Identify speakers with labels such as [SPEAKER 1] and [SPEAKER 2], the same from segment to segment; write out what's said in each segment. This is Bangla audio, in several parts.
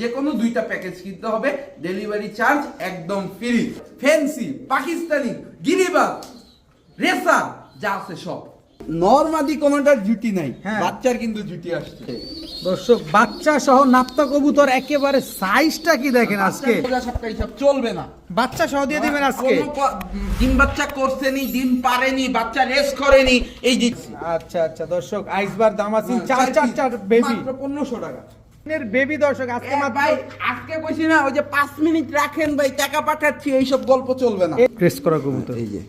[SPEAKER 1] যে কোনো দুইটা প্যাকেজ কিনতে হবে। ডেলিভারি চার্জ একদম ফ্রি ফ্যান্সি পাকিস্তানি গিরিবাগ রেসার যা আছে সব। নর্মাদি কোনোটার জুটি নাই।
[SPEAKER 2] হ্যাঁ।
[SPEAKER 1] বাচ্চার কিন্তু জুটি আসছে।
[SPEAKER 2] দর্শক বাচ্চা সহ নাপ্তা কবুতর একেবারে সাইজটা কি দেখেন আজকে?
[SPEAKER 1] চলবে না।
[SPEAKER 2] বাচ্চা সহ দিয়ে দিবেন আজকে?
[SPEAKER 1] ডিম বাচ্চা করছেনি ডিম পারেনি বাচ্চা রেস করেনি এই দিচ্ছি।
[SPEAKER 2] আচ্ছা আচ্ছা দর্শক আইসবার দাম আছে চার চার চার বেবি
[SPEAKER 1] মাত্র পনেরোশো টাকা
[SPEAKER 2] বেবি দর্শক আজকে
[SPEAKER 1] ভাই আজকে কইছি না ওই যে পাঁচ মিনিট রাখেন ভাই টাকা পাঠাচ্ছি এইসব গল্প চলবে না।
[SPEAKER 2] প্রেস করা কবুতর।
[SPEAKER 1] এই যে।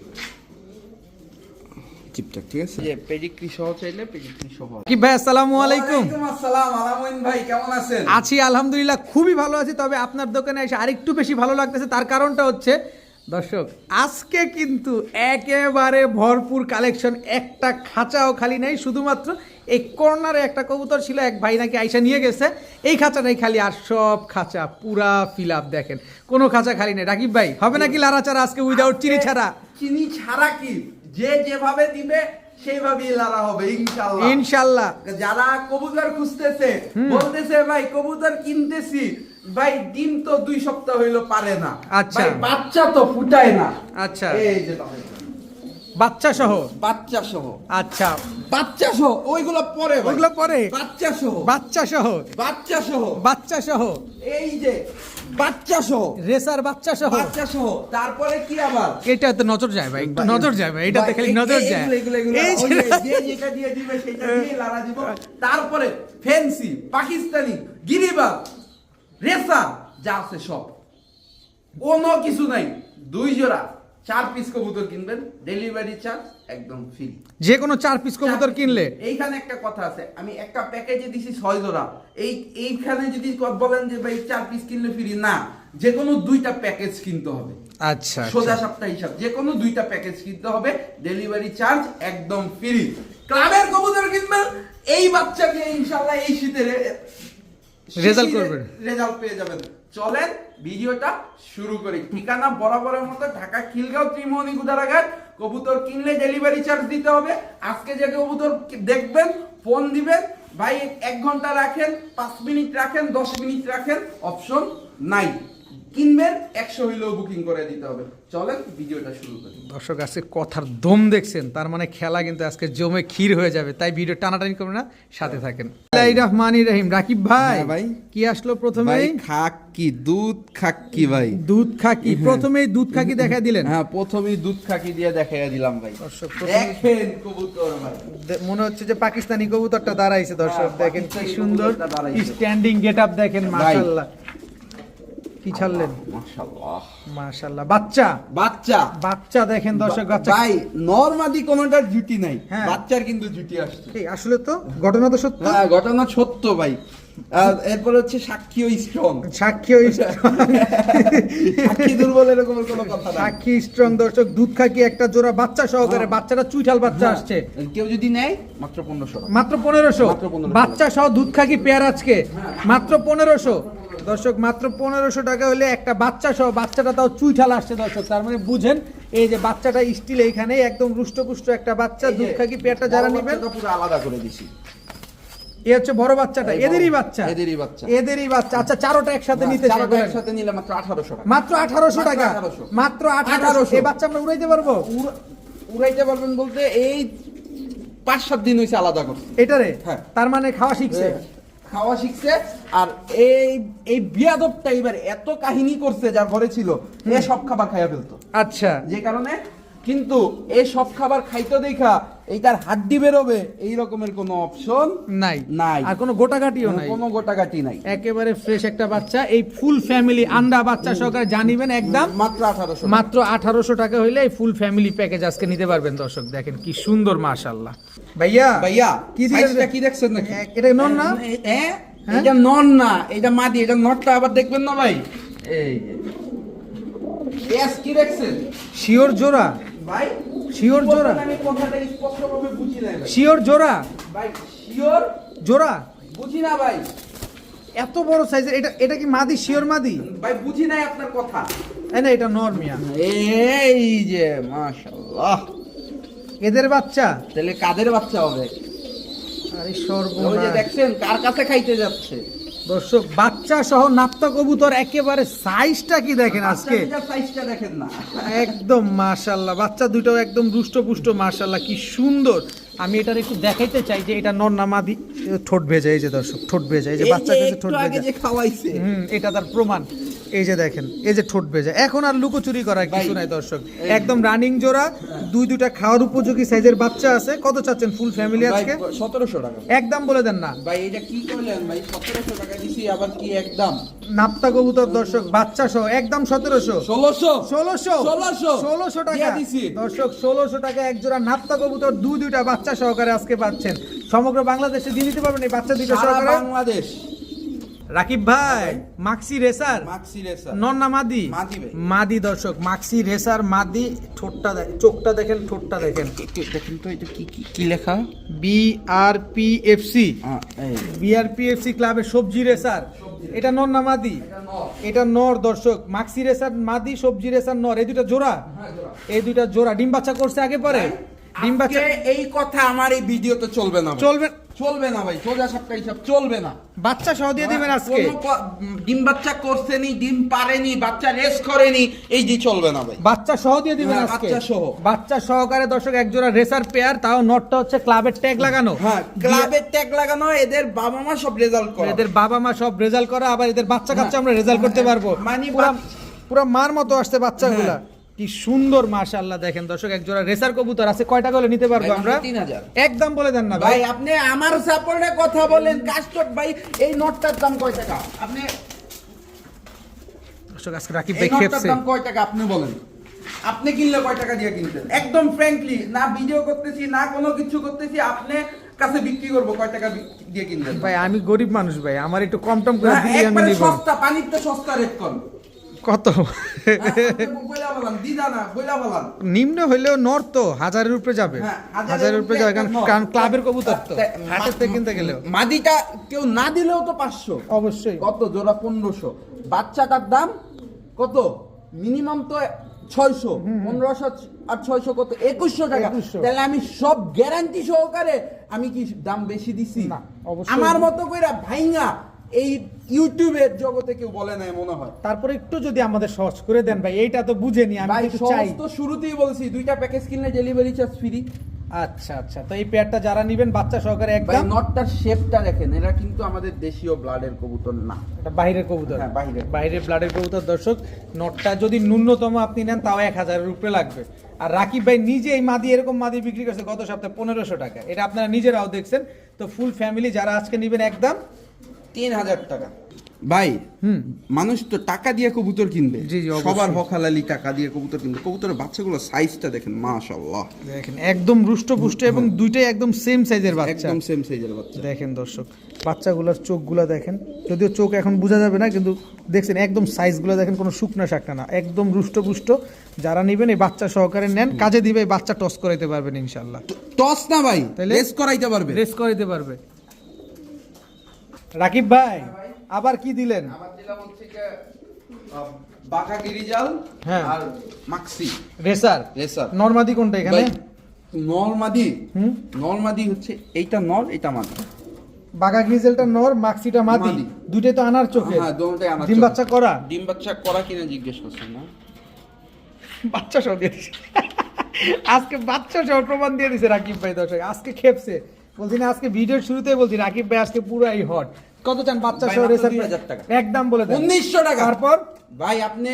[SPEAKER 1] চিপটাক ঠিক আছে? যে পেডিগ্রি সহ চাইলে পেডিগ্রি সহ।
[SPEAKER 2] কি ভাই আসসালামু আলাইকুম।
[SPEAKER 1] আসসালাম আলামিন ভাই কেমন আছেন?
[SPEAKER 2] আছি আলহামদুলিল্লাহ খুবই ভালো আছি তবে আপনার দোকানে এসে আরেকটু বেশি ভালো লাগতেছে তার কারণটা হচ্ছে দর্শক আজকে কিন্তু একেবারে ভরপুর কালেকশন একটা খাঁচাও খালি নেই শুধুমাত্র এই কর্নারে একটা কবুতর ছিল এক ভাই নাকি আইসা নিয়ে গেছে। এই খাঁচাটাই খালি আর সব খাঁচা পুরা ফিল আপ দেখেন। কোনো খাঁচা খালি নেই। রাকিব ভাই হবে নাকি লারাচারা আজকে উইদাউট চিনি ছাড়া?
[SPEAKER 1] চিনি ছাড়া কি? যে যেভাবে দিবে সেইভাবেই লারা হবে ইনশাআল্লাহ।
[SPEAKER 2] ইনশাল্লাহ
[SPEAKER 1] যারা কবুতর খুঁজতেছে বলতেছে ভাই কবুতর কিনতেছি। ভাই ডিম তো দুই সপ্তাহ হইল পারে না।
[SPEAKER 2] আচ্ছা।
[SPEAKER 1] বাচ্চা তো ফুটায় না।
[SPEAKER 2] আচ্ছা।
[SPEAKER 1] এই যে
[SPEAKER 2] বাচ্চা সহ?
[SPEAKER 1] বাচ্চা সহ।
[SPEAKER 2] আচ্ছা।
[SPEAKER 1] বাচ্চা সহ ওইগুলো পরে
[SPEAKER 2] ওইগুলো পরে?
[SPEAKER 1] বাচ্চা সহ।
[SPEAKER 2] বাচ্চা সহ?
[SPEAKER 1] বাচ্চা সহ।
[SPEAKER 2] বাচ্চা সহ?
[SPEAKER 1] এই যে বাচ্চা সহ।
[SPEAKER 2] রেসার বাচ্চা সহ?
[SPEAKER 1] বাচ্চা সহ। তারপরে কি আবার?
[SPEAKER 2] এটা তো নজর যায় ভাই। একটু নজর যায় ভাই। এটাতে খালি নজর যায়। এই যে-
[SPEAKER 1] যে দিয়ে দিবে সেটা দিয়ে লারা দিব। তারপরে ফ্যান্সি পাকিস্তানি গিরিবাগ রেসার যা আছে সব। কোনো কিছু নাই। দুই জোড়া চার পিস কবুতর কিনবেন ডেলিভারি চার্জ একদম ফ্রি
[SPEAKER 2] যে কোনো চার পিস কবুতর কিনলে।
[SPEAKER 1] এইখানে একটা কথা আছে আমি একটা প্যাকেজে দিছি ছয় জোড়া। এই এইখানে যদি বলেন যে ভাই চার পিস কিনলে ফ্রি না। যে কোনো দুইটা প্যাকেজ কিনতে হবে।
[SPEAKER 2] আচ্ছা
[SPEAKER 1] সোজা সপ্তাহ হিসাব যে কোনো দুইটা প্যাকেজ কিনতে হবে ডেলিভারি চার্জ একদম ফ্রি ক্লাবের কবুতর কিনবেন এই বাচ্চাকে ইনশাআল্লাহ এই শীতে
[SPEAKER 2] Result করবেন।
[SPEAKER 1] রেজাল্ট পেয়ে যাবেন। চলেন ভিডিওটা শুরু করি। ঠিকানা বরাবরের মতো ঢাকা খিলগাঁও ত্রিমোহনী গুদারাঘাট। কবুতর কিনলে ডেলিভারি চার্জ দিতে হবে। আজকে যে কবুতর দেখবেন ফোন দিবেন ভাই এক ঘণ্টা রাখেন পাঁচ মিনিট রাখেন দশ মিনিট রাখেন অপশন নাই। কিনবেন একশো হইলেও বুকিং করে দিতে হবে। চলেন ভিডিওটা শুরু করি।
[SPEAKER 2] দর্শক আজকে কথার দম দেখছেন তার মানে খেলা কিন্তু আজকে জমে ক্ষীর হয়ে যাবে তাই ভিডিও টানাটানি করবে না সাথে থাকেন। রহমানি রহিম রাকিব ভাই
[SPEAKER 1] হ্যাঁ ভাই।
[SPEAKER 2] কি আসলো প্রথমেই
[SPEAKER 1] খাকি দুধ খাকি ভাই?
[SPEAKER 2] দুধ খাকি প্রথমেই দুধ খাকি দেখা দিলেন?
[SPEAKER 1] হ্যাঁ প্রথমেই দুধ খাকি দিয়ে দেখাইয়া দিলাম ভাই।
[SPEAKER 2] দর্শক
[SPEAKER 1] দেখেন কবুতর ভাই।
[SPEAKER 2] মনে হচ্ছে যে পাকিস্তানি কবুতরটা দাঁড়াইছে দর্শক
[SPEAKER 1] হ্যাঁ,
[SPEAKER 2] দেখেন কি সুন্দর স্ট্যান্ডিং গেট আপ দেখেন মাশাআল্লাহ। কি ছাড়লেন?
[SPEAKER 1] মাশাআল্লাহ।
[SPEAKER 2] মাশাআল্লাহ। বাচ্চা?
[SPEAKER 1] বাচ্চা।
[SPEAKER 2] বাচ্চা দেখেন দর্শক বাচ্চা
[SPEAKER 1] ভাই নরমাদি কোনোটার জুটি নাই।
[SPEAKER 2] হ্যাঁ।
[SPEAKER 1] বাচ্চার কিন্তু জুটি আসছে।
[SPEAKER 2] আসলে তো ঘটনা তো সত্য।
[SPEAKER 1] হ্যাঁ ঘটনা সত্য ভাই। এরপর হচ্ছে সাক্ষী স্ট্রং।
[SPEAKER 2] সাক্ষী
[SPEAKER 1] দুর্বল এরকম কোনো কথা
[SPEAKER 2] সাক্ষী স্ট্রং দর্শক দুধ খাকি একটা জোড়া বাচ্চা সহকারে
[SPEAKER 1] হ্যাঁ।
[SPEAKER 2] বাচ্চাটা চুইঠাল বাচ্চা
[SPEAKER 1] হ্যাঁ,
[SPEAKER 2] আসছে।
[SPEAKER 1] কেউ যদি নেয় মাত্র পনেরোশো।
[SPEAKER 2] মাত্র পনেরোশো? বাচ্চা সহ দুধ খাকি পেয়ার আজকে। মাত্র পনেরোশো। দর্শক মাত্র পনেরোশো টাকা হলে একটা বাচ্চা সহ বাচ্চাটা তাও চুইঠাল আসছে দর্শক। তার মানে বুঝেন এই যে বাচ্চাটা স্টিল এইখানে একদম রুষ্টপুষ্ট একটা বাচ্চা দুধ খাকি পেয়ারটা যারা নেবেন।
[SPEAKER 1] পুরো আলাদা করে দিছি।
[SPEAKER 2] এ হচ্ছে বড় বাচ্চাটা এদেরই বাচ্চা
[SPEAKER 1] এদেরই বাচ্চা।
[SPEAKER 2] এদেরই বাচ্চা। আচ্ছা চারোটা একসাথে নিতে
[SPEAKER 1] চারোটা একসাথে নিলে মাত্র আঠারোশো টাকা।
[SPEAKER 2] মাত্র আঠারোশো
[SPEAKER 1] মাত্র
[SPEAKER 2] টাকা? মাত্র আঠারোশো?
[SPEAKER 1] 1800
[SPEAKER 2] এই বাচ্চা আমরা উড়াইতে পারব?
[SPEAKER 1] উড়াইতে পারবেন বলতে এই পাঁচ সাত দিন হয়েছে আলাদা করতে
[SPEAKER 2] এটারে?
[SPEAKER 1] হ্যাঁ।
[SPEAKER 2] তার মানে খাওয়া শিখছে?
[SPEAKER 1] খাওয়া শিখছে আর এই এই বিয়াদবটা এবার এত কাহিনী করছে যা ঘরে ছিল এ সব খাবার খাইয়া ফেলতো।
[SPEAKER 2] আচ্ছা।
[SPEAKER 1] যে কারণে কিন্তু এই সব খাবার খাইতো দেখা এই তার হাড্ডি বেরোবে এই রকমের কোনো অপশন
[SPEAKER 2] নাই।
[SPEAKER 1] নাই।
[SPEAKER 2] আর কোনো গোটাকাটিও নাই।
[SPEAKER 1] কোনো গোটাগাটি নাই।
[SPEAKER 2] একেবারে ফ্রেশ একটা বাচ্চা এই ফুল ফ্যামিলি আন্ডা বাচ্চা সহকারে জানিবেন একদম।
[SPEAKER 1] মাত্র আঠারোশো
[SPEAKER 2] মাত্র আঠারোশো টাকা হইলে এই ফুল ফ্যামিলি প্যাকেজ আজকে নিতে পারবেন দর্শক দেখেন কি সুন্দর মাশাল্লাহ ভাইয়া
[SPEAKER 1] ভাইয়া
[SPEAKER 2] কি দিলেন?
[SPEAKER 1] কি দেখছেন নাকি?
[SPEAKER 2] এটা নন না?
[SPEAKER 1] হ্যাঁ?
[SPEAKER 2] হ্যাঁ?
[SPEAKER 1] এটা নন না এটা মাদি এটা নটটা আবার দেখবেন না ভাই? এই এস কি দেখছেন?
[SPEAKER 2] শিওর জোড়া।
[SPEAKER 1] ভাই
[SPEAKER 2] শিওর জোড়া?
[SPEAKER 1] আমি কথাটা স্পষ্টভাবে বুঝি না ভাই।
[SPEAKER 2] শিওর জোড়া?
[SPEAKER 1] ভাই শিওর?
[SPEAKER 2] জোড়া?
[SPEAKER 1] বুঝি না ভাই।
[SPEAKER 2] এত বড় সাইজের এটা এটা কি মাদি শিওর মাদি?
[SPEAKER 1] ভাই বুঝি নাই আপনার কথা।
[SPEAKER 2] এই না এটা নরমিয়া
[SPEAKER 1] এই যে মাশাআল্লাহ।
[SPEAKER 2] এদের বাচ্চা?
[SPEAKER 1] তাহলে কাদের বাচ্চা হবে?
[SPEAKER 2] আরে
[SPEAKER 1] ওই যে দেখছেন কার কাছে খাইতে যাচ্ছে?
[SPEAKER 2] দর্শক বাচ্চা সহ নাপ্তা কবুতর একেবারে সাইজটা কি দেখেন আজকে?
[SPEAKER 1] সাইজটা দেখেন না।
[SPEAKER 2] একদম মাশাল্লাহ বাচ্চা দুটো একদম রুষ্ট পুষ্ট মাশাল্লাহ কি সুন্দর। আমি এটার একটু দেখাইতে চাই যে এটা নর নামাদি ঠোঁট ভেজে এই যে দর্শক ঠোঁট ভেজা এই যে বাচ্চা কাছে ঠোঁট ভেজা।
[SPEAKER 1] যে খাওয়াইছে।
[SPEAKER 2] হুম এটা তার প্রমাণ। এই যে দেখেন এই যে ঠোঁট ভেজা এখন আর লুকোচুরি করার কিছু নাই দর্শক। একদম রানিং জোড়া দুই দুইটা খাওয়ার উপযোগী সাইজের বাচ্চা আছে। কত চাচ্ছেন ফুল ফ্যামিলি আজকে?
[SPEAKER 1] সতেরোশো টাকা।
[SPEAKER 2] একদম বলে দেন না।
[SPEAKER 1] ভাই এটা কি করলেন ভাই? সতেরোশো টাকা দিছি আবার কি একদম
[SPEAKER 2] নাপ্তা কবুতর দর্শক বাচ্চা সহ একদম টাকা।
[SPEAKER 1] দিছি।
[SPEAKER 2] দর্শক ষোলোশো টাকা এক জোড়া নাপ্তা কবুতর দুই দুইটা বাচ্চা সহকারে আজকে পাচ্ছেন। সমগ্র বাংলাদেশে দিয়ে দিতে পারবেন এই বাচ্চা দুইটা সহকারে?
[SPEAKER 1] বাংলাদেশ।
[SPEAKER 2] রাকিব ভাই মাক্সি রেসার?
[SPEAKER 1] মাক্সি রেসার।
[SPEAKER 2] নন না মাদি
[SPEAKER 1] মাদি
[SPEAKER 2] দর্শক মাক্সি রেসার মাদি ঠোঁটটা চোখটা দেখেন ঠোঁটটা দেখেন।
[SPEAKER 1] দেখেন তো এটা কি কি কি লেখা?
[SPEAKER 2] B R P F C B R P F C ক্লাবের সবজি রেসার। এটা নর না মাদি? এটা নর দর্শক। মাক্সি রেসার মাদি সবজি রেসার নর। এই দুটা জোড়া? এই দুইটা জোড়া। ডিম বাচ্চা করছে আগে পরে? ডিম বাচ্চা
[SPEAKER 1] এই কথা আমার এই ভিডিওতে চলবে না।
[SPEAKER 2] চলবে
[SPEAKER 1] চলবে না ভাই সোজা সাপটা হিসাব চলবে না।
[SPEAKER 2] বাচ্চা সহ দিয়ে দিবেন আজকে?
[SPEAKER 1] ডিম বাচ্চা করছেনি ডিম পারেনি বাচ্চা রেস করেনি এই যে চলবে না ভাই।
[SPEAKER 2] বাচ্চা সহ দিয়ে দিবেন
[SPEAKER 1] হ্যাঁ,
[SPEAKER 2] আজকে?
[SPEAKER 1] বাচ্চা সহ।
[SPEAKER 2] বাচ্চা সহকারে দর্শক এক জোড়া রেসার পেয়ার তাও নটটা হচ্ছে ক্লাবের ট্যাগ লাগানো।
[SPEAKER 1] হ্যাঁ ক্লাবের ট্যাগ লাগানো এদের বাবা মা সব রেজাল্ট করে।
[SPEAKER 2] এদের বাবা মা সব রেজাল্ট করা আবার এদের বাচ্চা কাচ্চা আমরা রেজাল্ট করতে পারব।
[SPEAKER 1] মানে
[SPEAKER 2] পুরো মার মতো আসছে বাচ্চাগুলা। কি সুন্দর মাশাআল্লাহ দেখেন। দর্শক এক জোড়া রেসার কবুতর আছে। কয়টা করে নিতে পারব আমরা?
[SPEAKER 1] তিন হাজার।
[SPEAKER 2] একদম বলে দেন না
[SPEAKER 1] ভাই। আপনি আমার সাপোর্টে কথা বলেন। কাস্টক ভাই এই নোটটার দাম কয় টাকা? আপনি
[SPEAKER 2] দর্শক আজকে রাকিব ভাই
[SPEAKER 1] নোটটার
[SPEAKER 2] খেপছে।
[SPEAKER 1] দাম কয় টাকা? আপনি বলেন। আপনি কিনলে কয় টাকা দিয়ে কিনতেন? একদম ফ্র্যাঙ্কলি না ভিডিও করতেছি না কোনো কিছু করতেছি আপনি কাছে বিক্রি করব কয় টাকা দিয়ে কিনতেন
[SPEAKER 2] ভাই আমি গরিব মানুষ ভাই। আমার একটু কম টম করে দিলে আমি নিব
[SPEAKER 1] সস্তা পানির তো সস্তা রেট কম।
[SPEAKER 2] কত? নিম্ন হইলেও নর তো হাজারের উপরে যাবে।
[SPEAKER 1] হ্যাঁ, হাজারের
[SPEAKER 2] উপরে যাবে কারণ ক্লাবের কবুতর তো।
[SPEAKER 1] তা-
[SPEAKER 2] হাটের থেকে কিনতে গেলেও।
[SPEAKER 1] মাদিটা কেউ না দিলেও তো পাঁচশো।
[SPEAKER 2] অবশ্যই।
[SPEAKER 1] কত? জোড়া পনেরোশো। বাচ্চাটার দাম কত? মিনিমাম তো ছয়শো। পনেরোশো আর ছয়শো কত? একুশশো টাকা।
[SPEAKER 2] 2100
[SPEAKER 1] তাহলে আমি সব গ্যারান্টি সহকারে আমি কি দাম বেশি দিছি?
[SPEAKER 2] না, অবশ্যই
[SPEAKER 1] আমার মতো কইরা ভাইঙ্গা এই ইউটিউবের জগতে কেউ বলে নাই মনে হয়।
[SPEAKER 2] তারপরে একটু যদি আমাদের সহজ করে দেন ভাই এইটা তো বুঝেনি আমি একটু চাই।
[SPEAKER 1] তো শুরুতেই বলছি দুইটা প্যাকেজ কিনলে ডেলিভারি চার্জ ফ্রি
[SPEAKER 2] আচ্ছা আচ্ছা তো এই পেয়ারটা যারা নিবেন বাচ্চা সহকারে
[SPEAKER 1] ভাই
[SPEAKER 2] একদম।
[SPEAKER 1] নটটার শেপটা দেখেন এরা কিন্তু আমাদের দেশীয় ব্লাডের কবুতর না।
[SPEAKER 2] এটা বাইরের কবুতর?
[SPEAKER 1] হ্যাঁ, বাইরের।
[SPEAKER 2] বাইরের ব্লাডের কবুতর দর্শক নটটা যদি ন্যূনতম আপনি নেন তাও এক হাজারের উপরে লাগবে। আর রাকিব ভাই নিজে এই মাদি এরকম মাদি বিক্রি করছে গত সপ্তাহে পনেরোশো টাকা। এটা আপনারা নিজেরাও দেখছেন। তো ফুল ফ্যামিলি যারা আজকে নিবেন একদম
[SPEAKER 1] তিন হাজার টাকা। ভাই
[SPEAKER 2] হুম।
[SPEAKER 1] মানুষ তো টাকা দিয়ে কবুতর কিনবে। সবার হকালালি টাকা দিয়ে কবুতর কিনবে। কবুতরের বাচ্চাগুলো সাইজটা দেখেন মাশাআল্লাহ।
[SPEAKER 2] দেখেন একদম রুষ্টপুষ্ট এবং দুইটাই একদম সেম সাইজের বাচ্চা।
[SPEAKER 1] একদম সেম সাইজের বাচ্চা।
[SPEAKER 2] দেখেন দর্শক বাচ্চাগুলোর চোখগুলো দেখেন। যদিও চোখ এখন বোঝা যাবে না কিন্তু দেখছেন একদম সাইজগুলো দেখেন কোনো শুকনা শাকটা না। একদম রুষ্টপুষ্ট। যারা নেবেন এই বাচ্চা সহকারে নেন। কাজে দিবে এই বাচ্চা টস করাইতে পারবেন ইনশাল্লাহ
[SPEAKER 1] টস না ভাই? রেস করাইতে পারবে।
[SPEAKER 2] রেস করাইতে পারবে। রাকিব ভাই আবার কি দিলেন?
[SPEAKER 1] আমার দিলাম হচ্ছে যে গিরিজাল
[SPEAKER 2] হ্যাঁ।
[SPEAKER 1] আর মাক্সি।
[SPEAKER 2] রেসার?
[SPEAKER 1] রেসার।
[SPEAKER 2] নর্মাদি কোনটা এখানে?
[SPEAKER 1] নরমাদি।
[SPEAKER 2] হুম?
[SPEAKER 1] নরমাদি হচ্ছে এইটা নর এটা মাদি।
[SPEAKER 2] বাগা গ্রিজেলটা নর মাক্সিটা মাদি।
[SPEAKER 1] মাদি।
[SPEAKER 2] দুটোই তো আনার চোখে।
[SPEAKER 1] হ্যাঁ
[SPEAKER 2] ডিম বাচ্চা করা?
[SPEAKER 1] ডিম বাচ্চা করা কিনা জিজ্ঞেস করছেন না?
[SPEAKER 2] বাচ্চা দিয়ে দিছে। আজকে বাচ্চা সহ প্রমাণ দিয়ে দিছে রাকিব ভাই দর্শক। আজকে খেপছে। বলছি না আজকে ভিডিওর শুরুতেই বলছি রাকিব ভাই আজকে পুরাই হট কত চান? বাচ্চা সহ রেসার
[SPEAKER 1] 2000 টাকা।
[SPEAKER 2] একদম বলে দেন।
[SPEAKER 1] 1900 টাকা।
[SPEAKER 2] তারপর?
[SPEAKER 1] ভাই আপনি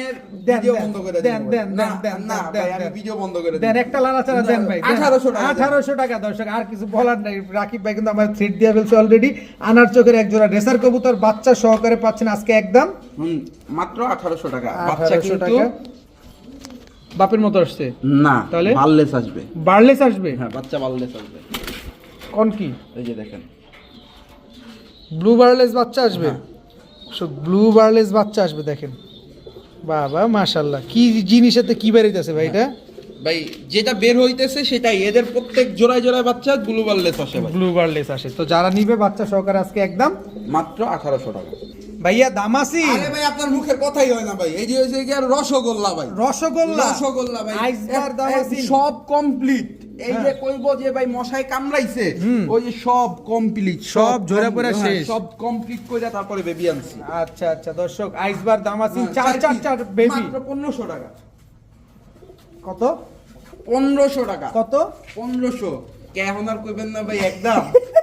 [SPEAKER 1] ভিডিও বন্ধ করে
[SPEAKER 2] দেন,
[SPEAKER 1] দিন
[SPEAKER 2] দেন,
[SPEAKER 1] না
[SPEAKER 2] দেন,
[SPEAKER 1] না ভাই আমি ভিডিও বন্ধ করে
[SPEAKER 2] দেন। একটা লাড়াচাড়া দেন ভাই
[SPEAKER 1] আঠারোশো টাকা। দেন।
[SPEAKER 2] আঠারোশো টাকা দর্শক আর কিছু বলার নাই। রাকিব ভাই কিন্তু আমার থ্রেড দিয়ে ফেলছে অলরেডি আনার চোখের এক জোড়া রেসার কবুতর বাচ্চা সহকারে পাচ্ছেন আজকে একদম।
[SPEAKER 1] মাত্র আঠারোশো টাকা। বাচ্চা কিন্তু
[SPEAKER 2] টাকা। বাপের মতো আসছে।
[SPEAKER 1] না
[SPEAKER 2] তাহলে?
[SPEAKER 1] বাল্লেস আসবে।
[SPEAKER 2] বার্লেস আসবে?
[SPEAKER 1] হ্যাঁ বাচ্চা বাল্লেস আসবে।
[SPEAKER 2] কোন কি?
[SPEAKER 1] এই যে দেখেন।
[SPEAKER 2] ব্লু বার্লেস বাচ্চা আসবে? ব্লু বার্লেস বাচ্চা আসবে দেখেন। বাবা মাশাল্লাহ কি জিনিসেতে কি বেরিয়েছে ভাই এটা?
[SPEAKER 1] ভাই যেটা বের হইতেছে সেটাই। এদের প্রত্যেক জোড়ায় জোড়ায় বাচ্চা ব্লু বার্লেস আসে
[SPEAKER 2] ব্লু বার্লেস আসে। তো যারা নিবে বাচ্চা সহকারে আজকে একদম?
[SPEAKER 1] মাত্র আঠারোশো টাকা।
[SPEAKER 2] ভাইয়া দামাসি।
[SPEAKER 1] আরে ভাই আপনার মুখের কথাই হয় না ভাই। এই যে হয়েছে কি আর রসগোল্লা ভাই।
[SPEAKER 2] রসগোল্লা?
[SPEAKER 1] রসগোল্লা ভাই।
[SPEAKER 2] আইসবার দামাসি।
[SPEAKER 1] সব কমপ্লিট এই যে কইবো যে ভাই মশাই কামড়াইছে ওই যে সব কমপ্লিট
[SPEAKER 2] সব ঝরে পড়ে শেষ।
[SPEAKER 1] সব কমপ্লিট কইরা তারপরে বেবি আনছি।
[SPEAKER 2] আচ্ছা আচ্ছা দর্শক আইসবার দামাসিন
[SPEAKER 1] হ্যাঁ,
[SPEAKER 2] চার চার চার বেবি
[SPEAKER 1] মাত্র পনেরোশো টাকা।
[SPEAKER 2] কত?
[SPEAKER 1] পনেরোশো টাকা।
[SPEAKER 2] কত?
[SPEAKER 1] পনেরোশো। কে এখন আর কইবেন না ভাই একদম।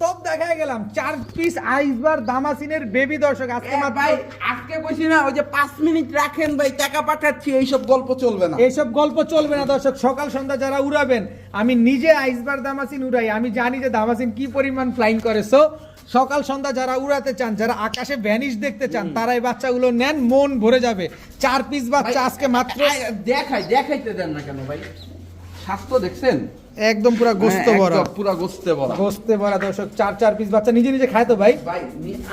[SPEAKER 2] টপ দেখায় গেলাম চার পিস আইসবার দামাসিনের বেবি দর্শক আজকে
[SPEAKER 1] ভাই আজকে কইছি না ওই যে পাঁচ মিনিট রাখেন ভাই টাকা পাঠাচ্ছি এইসব গল্প চলবে না।
[SPEAKER 2] এইসব গল্প চলবে না দর্শক সকাল সন্ধ্যা যারা উড়াবেন আমি নিজে আইসবার দামাসিন উড়াই আমি জানি যে দামাসিন কি পরিমাণ ফ্লাইং করে সো সকাল সন্ধ্যা যারা উড়াতে চান যারা আকাশে ভ্যানিশ দেখতে চান তারা এই বাচ্চাগুলো নেন মন ভরে যাবে। চার পিস বাচ্চা আজকে মাত্র
[SPEAKER 1] দেখাই দেখাইতে দেন না কেন ভাই? স্বাস্থ্য দেখছেন?
[SPEAKER 2] একদম পুরো গোস্ত
[SPEAKER 1] হ্যাঁ,
[SPEAKER 2] ভরা।
[SPEAKER 1] পুরো গোস্তে ভরা।
[SPEAKER 2] গোস্তে ভরা দর্শক চার চার পিস বাচ্চা নিজে নিজে খায় তো ভাই?
[SPEAKER 1] ভাই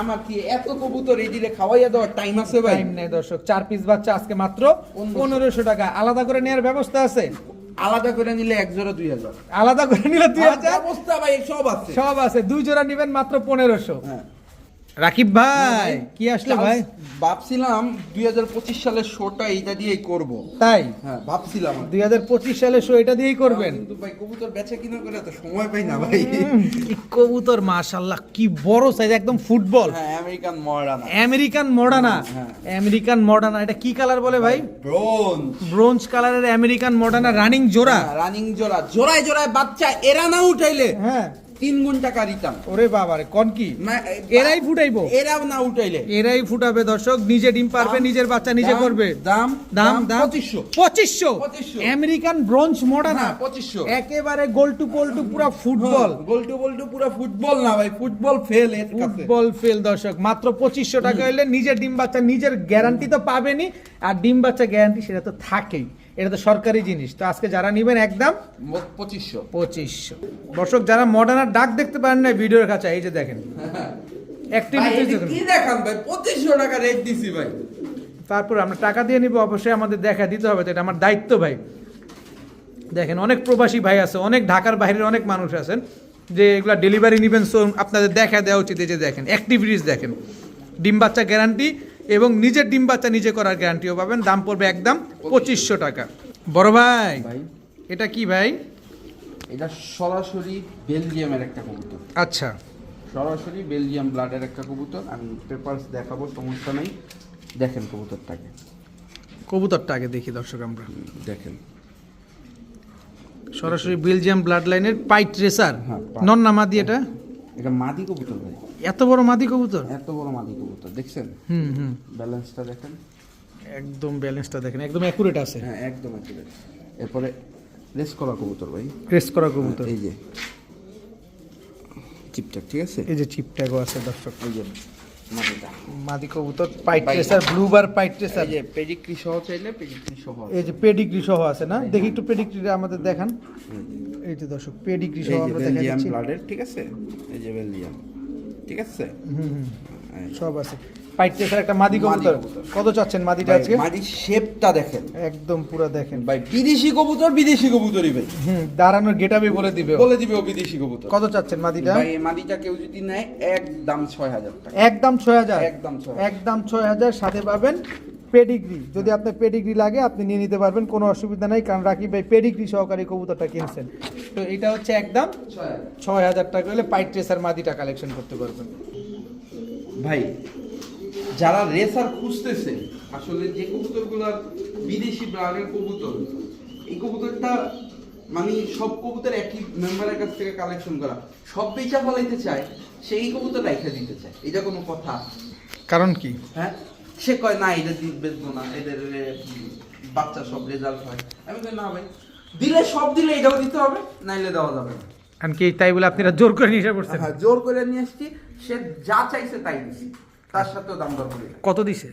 [SPEAKER 1] আমার কি এত কবুতর এই দিলে খাওয়াইয়া দেওয়ার টাইম আছে ভাই।
[SPEAKER 2] টাইম নেই দর্শক চার পিস বাচ্চা আজকে মাত্র
[SPEAKER 1] পনেরোশো।
[SPEAKER 2] পনেরোশো টাকা। আলাদা করে নেওয়ার ব্যবস্থা আছে?
[SPEAKER 1] আলাদা করে নিলে এক জোড়া দুই হাজার।
[SPEAKER 2] আলাদা করে নিলে দুই হাজার?
[SPEAKER 1] অবস্থা ভাই সব আছে।
[SPEAKER 2] সব আছে দুই জোড়া নিবেন মাত্র পনেরোশো।
[SPEAKER 1] হ্যাঁ।
[SPEAKER 2] রাকিব ভাই কি আসলে ভাই?
[SPEAKER 1] ভাবছিলাম দুই হাজার পঁচিশ সালের শোটা এইটা দিয়েই করব।
[SPEAKER 2] তাই?
[SPEAKER 1] হ্যাঁ ভাবছিলাম
[SPEAKER 2] দুই হাজার পঁচিশ সালে শো এটা দিয়েই করবেন?
[SPEAKER 1] কিন্তু ভাই কবুতর বেচা কিনা করে তো সময় পাই না ভাই।
[SPEAKER 2] কবুতর মাশাল্লাহ কি বড় সাইজ একদম ফুটবল
[SPEAKER 1] হ্যাঁ আমেরিকান মডার্ন
[SPEAKER 2] আমেরিকান মডার্না
[SPEAKER 1] হ্যাঁ।
[SPEAKER 2] আমেরিকান মডার্না এটা কি কালার বলে ভাই?
[SPEAKER 1] ব্রোন
[SPEAKER 2] ব্রোঞ্জ কালারের আমেরিকান মডার্না রানিং জোড়া?
[SPEAKER 1] রানিং জোড়া। জোড়ায় জোড়ায় বাচ্চা এরা না উঠাইলে।
[SPEAKER 2] হ্যাঁ।
[SPEAKER 1] তিন গুণ টাকা রিটার্ন
[SPEAKER 2] ওরে বাবারে কোন কি? এরাই ফুটাইবো?
[SPEAKER 1] এরাও না উঠাইলে।
[SPEAKER 2] এরাই ফুটাবে দর্শক নিজে ডিম পারবে নিজের বাচ্চা নিজে করবে।
[SPEAKER 1] দাম
[SPEAKER 2] দাম দাম
[SPEAKER 1] পঁচিশশো।
[SPEAKER 2] পঁচিশশো? আমেরিকান ব্রোঞ্জ মডার্না
[SPEAKER 1] হ্যাঁ, 2500
[SPEAKER 2] একেবারে গোল টু পোল টু পুরো ফুটবল।
[SPEAKER 1] গোল্টু গোল্টু পুরো ফুটবল না ভাই ফুটবল ফেল
[SPEAKER 2] ফুটবল ফেল দর্শক মাত্র পঁচিশশো টাকা হলে নিজের ডিম বাচ্চা নিজের গ্যারান্টি তো পাবেনই। আর ডিম বাচ্চা গ্যারান্টি সেটা তো থাকেই। এটা তো সরকারি জিনিস। তো আজকে যারা নিবেন একদম
[SPEAKER 1] পঁচিশশো।
[SPEAKER 2] পঁচিশশো। দর্শক যারা মডার্নার ডাক দেখতে পারেন না ভিডিওর কাছে এই যে দেখেন।
[SPEAKER 1] টাকা রেট দিছি ভাই।
[SPEAKER 2] তারপর আমরা টাকা দিয়ে নিব অবশ্যই আমাদের দেখা দিতে হবে তো এটা আমার দায়িত্ব ভাই। দেখেন অনেক প্রবাসী ভাই আছে অনেক ঢাকার বাইরের অনেক মানুষ আছেন যে এগুলা ডেলিভারি নেবেন সো আপনাদের দেখা দেওয়া উচিত এই যে দেখেন অ্যাক্টিভিটিস দেখেন। ডিম বাচ্চা গ্যারান্টি এবং নিজের ডিম বাচ্চা নিজে করার গ্যারান্টিও পাবেন। দাম পড়বে একদম পঁচিশশো। টাকা। বড় ভাই এটা কি ভাই?
[SPEAKER 1] এটা সরাসরি বেলজিয়ামের একটা কবুতর।
[SPEAKER 2] আচ্ছা।
[SPEAKER 1] সরাসরি বেলজিয়াম ব্লাডের একটা কবুতর। আমি পেপারস দেখাবো সমস্যা নেই। দেখেন কবুতরটাকে।
[SPEAKER 2] কবুতরটা আগে দেখি দর্শক আমরা।
[SPEAKER 1] দেখেন।
[SPEAKER 2] সরাসরি বেলজিয়াম ব্লাড লাইনের পাইট রেসার।
[SPEAKER 1] নন পা-
[SPEAKER 2] নন নামাদি এটা?
[SPEAKER 1] এটা মাদি কবুতর ভাই।
[SPEAKER 2] এত বড় মাদি কবুতর?
[SPEAKER 1] এত বড় মাদি কবুতর দেখছেন?
[SPEAKER 2] হুম হুম।
[SPEAKER 1] ব্যালেন্সটা দেখেন।
[SPEAKER 2] একদম ব্যালেন্সটা দেখেন একদম অ্যাকুরেট আছে।
[SPEAKER 1] হ্যাঁ একদম অ্যাকুরেট এরপরে রেস করা কবুতর ভাই।
[SPEAKER 2] ক্রেস করা কবুতর।
[SPEAKER 1] এই যে। চিপটাক ঠিক আছে?
[SPEAKER 2] এই যে চিপটাকও আছে দর্শক।
[SPEAKER 1] এই যে।
[SPEAKER 2] মাদি কবুতর পাইট্রেসার
[SPEAKER 1] পাইট।
[SPEAKER 2] ব্লুবার পাইট্রেসার
[SPEAKER 1] এই যে পেডিগ্রি সহ চাইলে পেডিগ্রি সহ
[SPEAKER 2] এই যে পেডিগ্রি সহ আছে না? দেখি একটু পেডিগ্রিটা আমাদের দেখান। এই যে দর্শক পেডিগ্রি সহ আমরা দেখা
[SPEAKER 1] বেলজিয়াম ব্লাডের ঠিক আছে? এই যে বেলজিয়াম ঠিক আছে?
[SPEAKER 2] হুম সব আছে। পাইট ট্রেসার একটা মাদি
[SPEAKER 1] মাদি
[SPEAKER 2] কবুতর। কত চাচ্ছেন মাদিটা আজকে?
[SPEAKER 1] মাদির শেপটা দেখেন।
[SPEAKER 2] একদম পুরো দেখেন।
[SPEAKER 1] ভাই বিদেশি কবুতর বিদেশি কবুতরই ভাই।
[SPEAKER 2] হুম দাঁড়ানোর গেটাবে বলে দিবে
[SPEAKER 1] বলে দিবে ও বিদেশি কবুতর।
[SPEAKER 2] কত চাচ্ছেন মাদিটা?
[SPEAKER 1] ভাই এই মাদিটা কেউ যদি নেয় একদম ছয় হাজার টাকা।
[SPEAKER 2] একদম ছয় হাজার?
[SPEAKER 1] একদম ছয়
[SPEAKER 2] একদম ছয় হাজার সাথে পাবেন পেডিগ্রি। যদি আপনার পেডিগ্রি লাগে আপনি নিয়ে নিতে পারবেন কোনো অসুবিধা নাই কারণ রাকিব ভাই পেডিগ্রি সহকারী কবুতরটা কিনছেন। তো এটা হচ্ছে একদম
[SPEAKER 1] ছয় হাজার।
[SPEAKER 2] ছয় হাজার টাকা হলে পাইট ট্রেসার মাদিটা কালেকশন করতে পারবেন।
[SPEAKER 1] ভাই যারা রেসার খুঁজতেছে আসলে যে কবুতরগুলার বিদেশি ব্রান্ডের কবুতর এই কবুতরটা মানে সব কবুতর একই মেম্বারের কাছ থেকে কালেকশন করা সব বেচা ফলাইতে চায় সেই কবুতর রেখে দিতে চায় এটা কোনো কথা?
[SPEAKER 2] কারণ কি?
[SPEAKER 1] হ্যাঁ? সে কয় না এটা দি- বেচবো না এদের বাচ্চা সব রেজাল্ট হয়। আমি কই না ভাই দিলে সব দিলে এটাও দিতে হবে নাইলে দেওয়া যাবে না।
[SPEAKER 2] কারণ কি তাই বলে আপনারা জোর করে নিয়ে এসে পড়ছেন?
[SPEAKER 1] হ্যাঁ জোর করে নিয়ে আসছি সে যা চাইছে তাই দিছি। তার সাথেও দাম দর করি।
[SPEAKER 2] কত দিছে?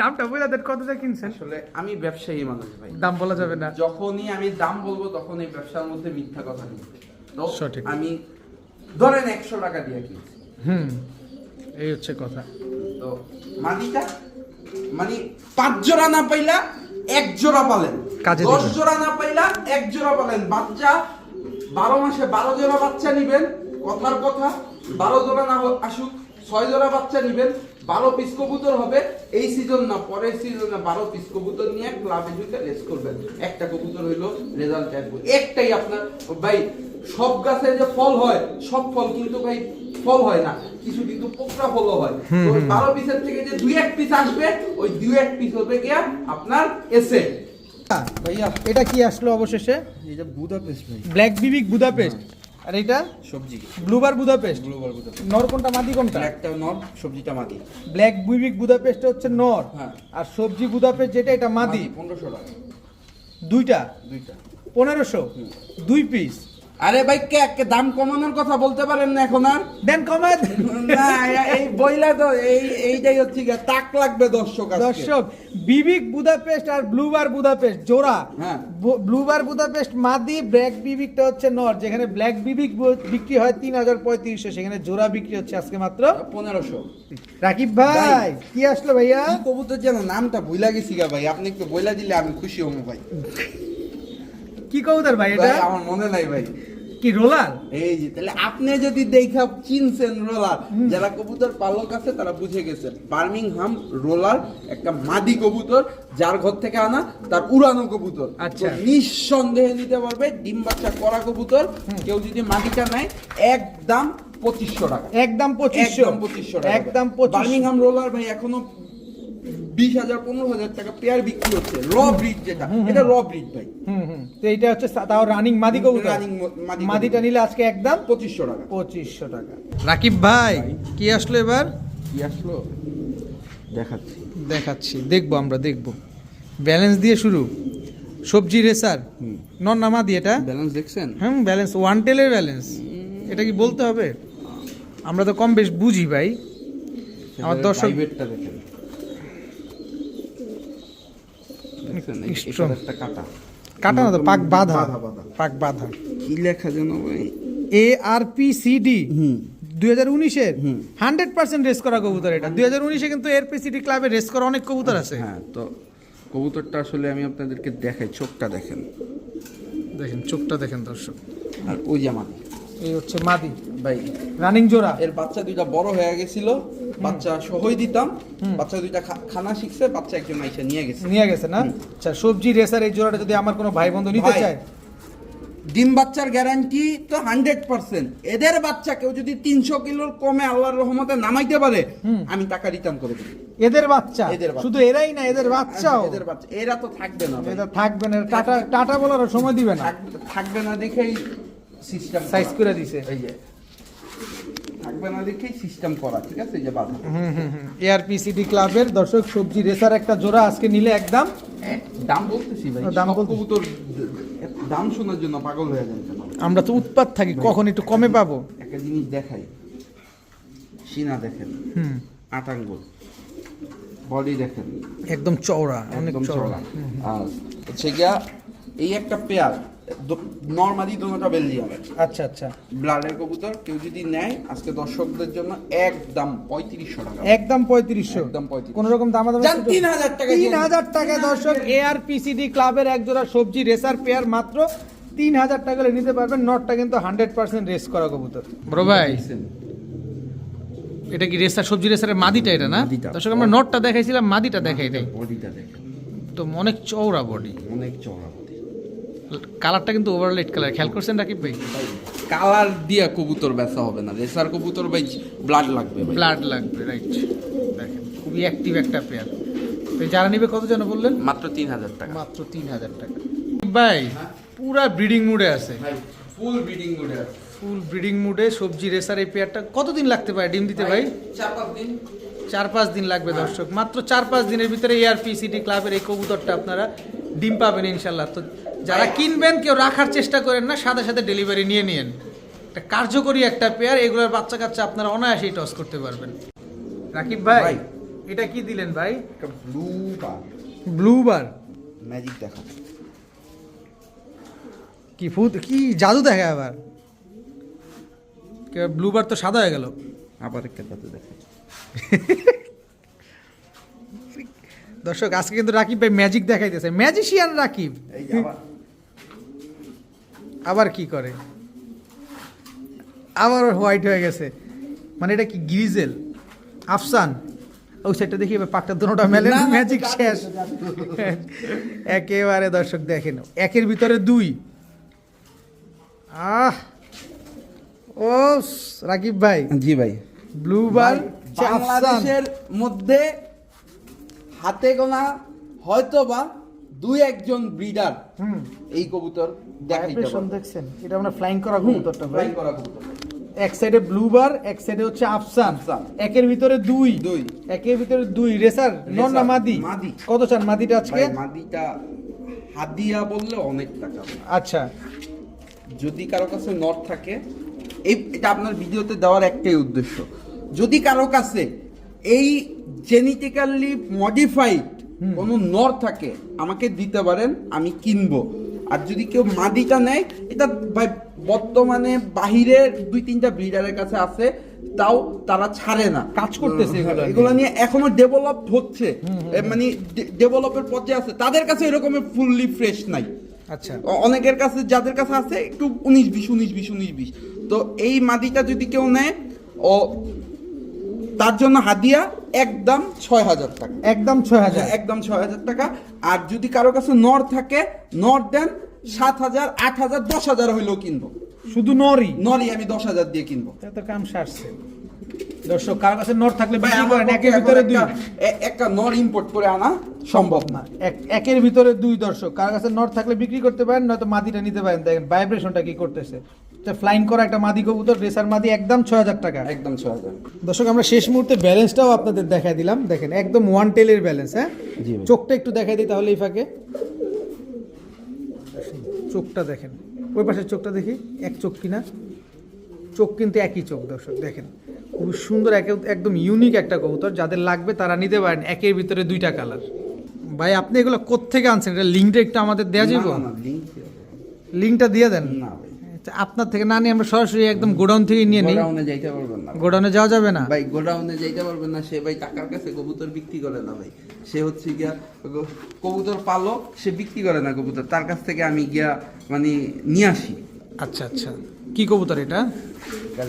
[SPEAKER 2] দামটা বলে দেন কতটা কিনছেন?
[SPEAKER 1] আসলে আমি ব্যবসায়ী মানুষ ভাই।
[SPEAKER 2] দাম বলা যাবে না।
[SPEAKER 1] যখনই আমি দাম বলব তখন এই ব্যবসার মধ্যে মিথ্যা কথা তো
[SPEAKER 2] সঠিক।
[SPEAKER 1] আমি ধরেন একশো টাকা দিয়ে কিনছি।
[SPEAKER 2] হুম এই হচ্ছে কথা।
[SPEAKER 1] তো মাদিটা মানে পাঁচ জোড়া না পাইলা এক জোড়া পালেন। দশ জোড়া না পাইলা এক জোড়া পালেন। বাচ্চা বারো মাসে বারো জোড়া বাচ্চা নিবেন কথার কথা। বারো জোড়া না আসুক ছয় জোড়া বাচ্চা নিবেন বারো পিস কবুতর হবে। এই সিজন না পরের সিজনে বারো পিস কবুতর নিয়ে ক্লাবে ঢুকে রেস করবেন। একটা কবুতর হইল রেজাল্ট আসবে একটাই আপনার ভাই সব গাছে যে ফল হয় সব ফল কিন্তু ভাই ফল হয় না। কিছু কিন্তু পোকরা ফলও হয়। ওই বারো পিসের থেকে যে দুই এক পিস আসবে ওই দুই এক পিস হবে গিয়া আপনার এসে ভাইয়া
[SPEAKER 2] এটা কি আসলো অবশেষে?
[SPEAKER 1] এটা বুদাপেস্ট ভাই।
[SPEAKER 2] ব্ল্যাক বিবিক বুদাপেস্ট আর এটা
[SPEAKER 1] সবজি।
[SPEAKER 2] Blue bar Budapest.
[SPEAKER 1] Blue bar Budapest.
[SPEAKER 2] নর কোনটা মাদি কোনটা?
[SPEAKER 1] একটা নর সবজিটা মাটি
[SPEAKER 2] ব্ল্যাক বুইবিক বুদাপেস্ট হচ্ছে নর।
[SPEAKER 1] হ্যাঁ।
[SPEAKER 2] আর সবজি বুদাপেস্ট যেটা এটা মাদি।
[SPEAKER 1] পনেরোশো টাকা।
[SPEAKER 2] দুইটা?
[SPEAKER 1] দুইটা।
[SPEAKER 2] পনেরোশো? দুই পিস?
[SPEAKER 1] আরে ভাই কে কে দাম কমানোর কথা বলতে পারেন না এখন আর
[SPEAKER 2] দেন কমায়।
[SPEAKER 1] না এই বইলা তো এই এইটাই হচ্ছে গিয়ে তাক লাগবে দর্শক।
[SPEAKER 2] দর্শক বিবিক বুদাপেস্ট আর ব্লুবার বুদাপেস্ট জোড়া
[SPEAKER 1] হ্যাঁ।
[SPEAKER 2] ব্লুবার বুদাপেস্ট মাদি ব্ল্যাক বিবিকটা হচ্ছে নর যেখানে ব্ল্যাক বিবিক বিক্রি হয় তিন হাজার পঁয়ত্রিশশো সেখানে জোড়া বিক্রি হচ্ছে আজকে মাত্র
[SPEAKER 1] পনেরোশো
[SPEAKER 2] রাকিব ভাই। কি আসলো ভাইয়া
[SPEAKER 1] কি কবুতর যেন নামটা ভুলা গেছি গা ভাই আপনি একটু বইলা দিলে আমি খুশি হব ভাই
[SPEAKER 2] কি কবুতর ভাই এটা?
[SPEAKER 1] আমার মনে নাই ভাই।
[SPEAKER 2] কি রোলার?
[SPEAKER 1] এই যে তাহলে আপনি যদি দেখা চিনছেন রোলার যারা কবুতর পালক আছে তারা বুঝে গেছেন। বার্মিংহাম রোলার একটা মাদি কবুতর যার ঘর থেকে আনা তার উড়ানো কবুতর।
[SPEAKER 2] আচ্ছা।
[SPEAKER 1] নিঃসন্দেহে নিতে পারবে ডিম বাচ্চা করা কবুতর। কেউ যদি মাদিটা নেয় একদম পঁচিশশো টাকা।
[SPEAKER 2] একদম পঁচিশশো।
[SPEAKER 1] একদম পঁচিশশো টাকা।
[SPEAKER 2] একদম
[SPEAKER 1] বার্মিংহাম রোলার ভাই এখনও বিশ হাজার পনেরো হাজার টাকা পেয়ার বিক্রি হচ্ছে। র ব্রিড যেটা। এটা র ব্রিড ভাই।
[SPEAKER 2] হুম হুম। তো এইটা হচ্ছে তাও রানিং মাদি কবুতর।
[SPEAKER 1] মাদি
[SPEAKER 2] মাদিটা নিলে আজকে একদম
[SPEAKER 1] পঁচিশশো টাকা।
[SPEAKER 2] পঁচিশশো টাকা। রাকিব ভাই কি আসলো এবার?
[SPEAKER 1] কি আসলো? দেখাচ্ছি।
[SPEAKER 2] দেখাচ্ছি। দেখব আমরা দেখব। ব্যালেন্স দিয়ে শুরু। সবজি রেসার। নন নামা দিয়ে এটা?
[SPEAKER 1] ব্যালেন্স দেখছেন?
[SPEAKER 2] হুম ব্যালেন্স ওয়ান টেলের ব্যালেন্স এটা কি বলতে হবে? আমরা তো কম বেশ বুঝি ভাই। আমার দর্শক
[SPEAKER 1] দেখেন। এই- একটা কাটা।
[SPEAKER 2] কাটা না তো পাক বাঁধা। পাক বাঁধা।
[SPEAKER 1] কি লেখা যেন ভাই?
[SPEAKER 2] A R P C D
[SPEAKER 1] হুম।
[SPEAKER 2] দুই হাজার উনিশের। হান্ড্রেড পার্সেন্ট রেস করা কবুতর এটা। দুই হাজার উনিশে কিন্তু এর পি সিটি ক্লাবে রেস করা অনেক কবুতর আছে।
[SPEAKER 1] হ্যাঁ তো কবুতরটা আসলে আমি আপনাদেরকে দেখাই চোখটা দেখেন।
[SPEAKER 2] দেখেন চোখটা দেখেন দর্শক।
[SPEAKER 1] আর ওই আমার।
[SPEAKER 2] এই হচ্ছে মাদি।
[SPEAKER 1] ভাই
[SPEAKER 2] রানিং জোড়া।
[SPEAKER 1] এর বাচ্চা দুইটা বড় হয়ে গেছিল বাচ্চা সহই দিতাম বাচ্চা দুইটা খানা শিখছে বাচ্চা একজন আইসা নিয়ে গেছে।
[SPEAKER 2] নিয়ে গেছে না? আচ্ছা সবজি রেসার এই জোড়াটা যদি আমার কোনো ভাই বন্ধু নিতে চায়?
[SPEAKER 1] ডিম বাচ্চার গ্যারান্টি তো হান্ড্রেড পার্সেন্ট এদের বাচ্চা কেউ যদি তিনশো কিলোর কমে আল্লাহর রহমতে নামাইতে পারে আমি টাকা রিটার্ন করে দেবো।
[SPEAKER 2] এদের বাচ্চা?
[SPEAKER 1] এদের
[SPEAKER 2] শুধু এরাই না এদের বাচ্চাও।
[SPEAKER 1] এদের বাচ্চা। এরা তো থাকবে না।
[SPEAKER 2] এদের থাকবে না। টাটা টাটা বলার সময় দিবে না।
[SPEAKER 1] থাকবে না দেখেই সিস্টেম
[SPEAKER 2] সাইজ করে দিছে।
[SPEAKER 1] এই যে থাকবে না দেখেই সিস্টেম করা ঠিক আছে? যে বাধা।
[SPEAKER 2] হুম হুম হুম। এআরপি ক্লাবের দর্শক সবজি রেসার একটা জোড়া আজকে নিলে একদম
[SPEAKER 1] দাম? বলতেছি ভাই
[SPEAKER 2] দাম
[SPEAKER 1] কবুতর দাম শোনার জন্য পাগল হয়ে যান
[SPEAKER 2] আমরা তো উৎপাত থাকি কখন একটু কমে পাবো?
[SPEAKER 1] একটা জিনিস দেখাই। সিনা দেখেন
[SPEAKER 2] হুম।
[SPEAKER 1] আট আঙ্গুল। বডি দেখেন।
[SPEAKER 2] একদম চওড়া অনেক চওড়া।
[SPEAKER 1] চওড়া। আর হচ্ছে গিয়া এই একটা পেয়ার নর্মালি দোনোটা বেলজিয়ামের
[SPEAKER 2] আচ্ছা আচ্ছা।
[SPEAKER 1] ব্লাডের কবুতর কেউ যদি নেয় আজকে দর্শকদের জন্য একদম পঁয়ত্রিশশো টাকা।
[SPEAKER 2] একদম পঁয়ত্রিশশো।
[SPEAKER 1] একদম 3500
[SPEAKER 2] কোন রকম দাম
[SPEAKER 1] যান, 3000 টাকা
[SPEAKER 2] তিন হাজার টাকা দর্শক। এআরপিসিডি ক্লাবের এক জোড়া সবজি রেসার পেয়ার মাত্র তিন হাজার টাকা নিতে পারবেন। নটটা কিন্তু হান্ড্রেড পার্সেন্ট রেস করা কবুতর। বড় ভাই এটা কি রেসার সবজি রেসারের মাদিটা এটা না। দর্শক আমরা নটটা দেখাইছিলাম মাদিটা দেখাই নাই।
[SPEAKER 1] বডিটা দেখেন
[SPEAKER 2] তো অনেক চওড়া বডি
[SPEAKER 1] অনেক চওড়া
[SPEAKER 2] কালারটা কিন্তু ওভারলাইট কালার খেয়াল করছেন রাকিব ভাই?
[SPEAKER 1] কালার দিয়া কবুতর বেচা হবে না। রেসার কবুতর ভাই ব্লাড লাগবে ভাই।
[SPEAKER 2] ব্লাড লাগবে রাইট দেখেন খুবই অ্যাক্টিভ একটা পেয়ার তো যারা নিবে কত যেন বললেন?
[SPEAKER 1] মাত্র তিন হাজার টাকা।
[SPEAKER 2] মাত্র তিন হাজার টাকা। ভাই পুরা ব্রিডিং মুডে আছে।
[SPEAKER 1] ভাই ফুল ব্রিডিং করে আছে।
[SPEAKER 2] ফুল ব্রিডিং মুডে সবজি রেসার এই পেয়ারটা কতদিন লাগতে পারে? ডিম দিতে ভাই?
[SPEAKER 1] চার পাঁচ দিন।
[SPEAKER 2] চার পাঁচ দিন লাগবে দর্শক। মাত্র চার পাঁচ দিনের ভিতরে এআরপি সিটি ক্লাবের এই কবুতরটা আপনারা ডিম পাবেন ইনশাল্লাহ। তো যারা কিনবেন কেউ রাখার চেষ্টা করেন না সাথে সাথে ডেলিভারি নিয়ে নিন একটা কার্যকরী একটা পেয়ার এগুলোর বাচ্চা কাচ্চা আপনারা অনায়াসেই টস করতে পারবেন। রাকিব ভাই। এটা কি দিলেন ভাই?
[SPEAKER 1] একটা blue bar
[SPEAKER 2] blue bar
[SPEAKER 1] magic দেখা
[SPEAKER 2] কি ফুদ কি জাদু দেখে আবার? ব্লু বার তো সাদা হয়ে গেল।
[SPEAKER 1] আবার একটা কথা দেখা
[SPEAKER 2] দর্শক আজকে কিন্তু রাকিব ভাই ম্যাজিক দেখাইতেছে। ম্যাজিশিয়ান রাকিব।
[SPEAKER 1] আবার
[SPEAKER 2] কি করে? আবার হোয়াইট হয়ে গেছে। মানে এটা কি গ্রিজেল আফসান? ওই সাইডটা দেখি এবার পাকটা দুটোটা মেলে ম্যাজিক শেষ। একেবারে দর্শক দেখেন একের ভিতরে দুই। আহ! ও রাকিব ভাই।
[SPEAKER 1] জি ভাই।
[SPEAKER 2] ব্লু বার
[SPEAKER 1] বাংলাদেশের মধ্যে হাতে গোনা হয়তো বা দুই একজন ব্রিডার
[SPEAKER 2] হুম।
[SPEAKER 1] এই কবুতর দেখাইতে
[SPEAKER 2] দেখছেন? এটা আমরা ফ্লাইং করা কবুতরটা
[SPEAKER 1] ফ্লাই করা কবুতর।
[SPEAKER 2] এক সাইডে ব্লু বার এক সাইডে হচ্ছে আফসান
[SPEAKER 1] আফসান।
[SPEAKER 2] একের ভিতরে দুই।
[SPEAKER 1] দুই।
[SPEAKER 2] একের ভিতরে দুই। রেসার নন না মাদি?
[SPEAKER 1] মাদি।
[SPEAKER 2] কত চান মাদিটা আজকে?
[SPEAKER 1] মাদিটা হাদিয়া বললে অনেক টাকা।
[SPEAKER 2] আচ্ছা।
[SPEAKER 1] যদি কারও কাছে নট থাকে এই এটা আপনার ভিডিওতে দেওয়ার একটাই উদ্দেশ্য। যদি কারও কাছে এই জেনেটিক্যালি মডিফাইড কোনো নর থাকে আমাকে দিতে পারেন আমি কিনবো। আর যদি কেউ মাদিটা নেয় এটা ভাই বর্তমানে বাহিরের দুই তিনটা ব্রিডারের কাছে আছে তাও তারা ছাড়ে না।
[SPEAKER 2] কাজ করতেছে এগুলো নিয়ে।
[SPEAKER 1] এখনও ডেভেলপ হচ্ছে। মানে ডেভেলপের পর্যায়ে আছে। তাদের কাছে এরকমের ফুললি ফ্রেশ নাই।
[SPEAKER 2] আচ্ছা।
[SPEAKER 1] অনেকের কাছে যাদের কাছে আছে একটু উনিশ বিশ উনিশ বিশ উনিশ বিশ। তো এই মাদিটা যদি কেউ নেয় ও তার জন্য হাদিয়া একদম ছয় হাজার টাকা।
[SPEAKER 2] একদম ছয় হাজার।
[SPEAKER 1] একদম ছয় হাজার টাকা। আর যদি কারও কাছে নর থাকে নর দেন সাত হাজার আট হাজার দশ হাজার হইলেও কিনবো।
[SPEAKER 2] শুধু নরই?
[SPEAKER 1] নরই আমি দশ হাজার দিয়ে কিনবো।
[SPEAKER 2] তো কাম সারছে। দর্শক কার কাছে নর থাকলে বিক্রি করেন একের ভিতরে দুই।
[SPEAKER 1] একটা- নর ইম্পোর্ট করে আনা সম্ভব না।
[SPEAKER 2] একের ভিতরে দুই দর্শক। কার কাছে নর থাকলে বিক্রি করতে পারেন নয়তো মাদিটা নিতে পারেন। দেখেন ভাইব্রেশনটা কি করতেছে। ফ্লাইং করা একটা মাদি কবুতর রেসার মাদি একদম ছয় হাজার টাকা।
[SPEAKER 1] একদম ছয় হাজার।
[SPEAKER 2] দর্শক আমরা শেষ মুহূর্তে ব্যালেন্সটাও আপনাদের দেখাই দিলাম। দেখেন একদম ওয়ান টেলের ব্যালেন্স হ্যাঁ?
[SPEAKER 1] জি
[SPEAKER 2] চোখটা একটু দেখাই দিই তাহলে এই ফাঁকে। চোখটা দেখেন। ওই পাশের চোখটা দেখি এক চোখ কিনা? চোখ কিন্তু একই চোখ দর্শক দেখেন। খুব সুন্দর একে- একদম ইউনিক একটা কবুতর। যাদের লাগবে তারা নিতে পারেন একের ভিতরে দুইটা কালার ভাই আপনি এগুলো কোত্থেকে আনছেন? এটা লিঙ্কটা একটু আমাদের দেওয়া যাবে লিঙ্কটা দিয়ে দেন।
[SPEAKER 1] না
[SPEAKER 2] আপনার থেকে না নিয়ে আমরা সরাসরি একদম গোডাউন থেকে নিয়ে নিই।
[SPEAKER 1] গোডাউনে যাইতে পারবেন না।
[SPEAKER 2] গোডাউনে যাওয়া যাবে না?
[SPEAKER 1] ভাই গোডাউনে যাইতে পারবেন না। সে ভাই টাকার কাছে কবুতর বিক্রি করে না ভাই। সে হচ্ছে গিয়া কবুতর পালো সে বিক্রি করে না কবুতর। তার কাছ থেকে আমি গিয়া মানে নিয়ে আসি।
[SPEAKER 2] আচ্ছা আচ্ছা। কি কবুতর এটা?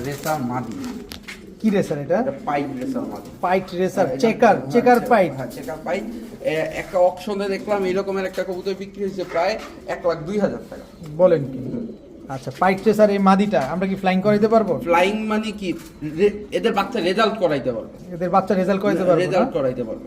[SPEAKER 1] রেসা মাদি।
[SPEAKER 2] কি রেসার এটা?
[SPEAKER 1] পাইপ রেসার মাদি।
[SPEAKER 2] পাইট রেসার
[SPEAKER 1] হ্যাঁ,
[SPEAKER 2] চেকার
[SPEAKER 1] হ্যাঁ,
[SPEAKER 2] চেকার
[SPEAKER 1] চে-
[SPEAKER 2] পাইট।
[SPEAKER 1] হ্যাঁ চেকার পাইপ এ- একটা অপশনে দেখলাম এরকমের একটা কবুতর বিক্রি হয়েছে প্রায় এক লাখ দুই হাজার টাকা।
[SPEAKER 2] বলেন কি? আচ্ছা পাইট রেসার এই মাদিটা আমরা কি ফ্লাইং করাইতে পারব?
[SPEAKER 1] ফ্লাইং মানে কি? এদের বাচ্চা রেজাল্ট করাইতে পারবে।
[SPEAKER 2] এদের বাচ্চা রেজাল্ট করাইতে পারব
[SPEAKER 1] রেজাল্ট করাইতে পারবে।